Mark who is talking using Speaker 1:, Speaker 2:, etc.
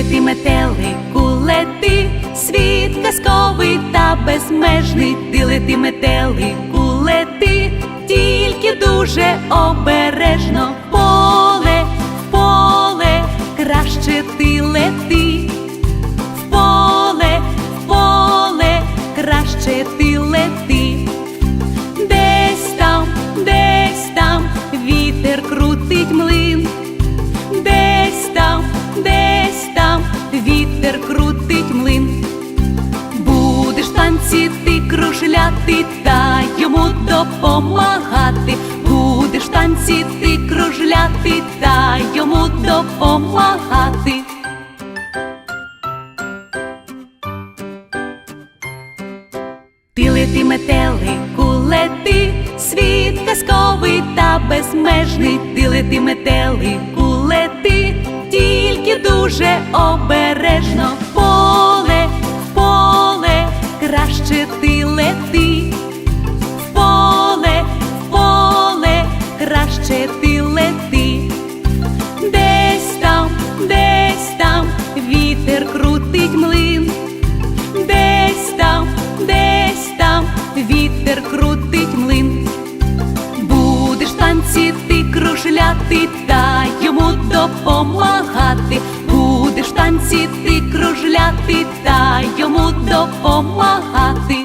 Speaker 1: лети метелику, лети, світ казковий та безмежний, ти лети метелику, лети, тільки дуже обережно. Поле, поле, краще ти лети, в поле, поле, краще ти лети. Танці кружляти та йому допомагати. Будеш танці ти кружляти та йому допомагати. Ти лети метелику, лети, світ казковий та безмежний, ти лети метелику, лети, тільки дуже обережно млин. Будеш танці ти кружляти та йому допомагати. Будеш танціти, танці ти кружляти та йому допомагати.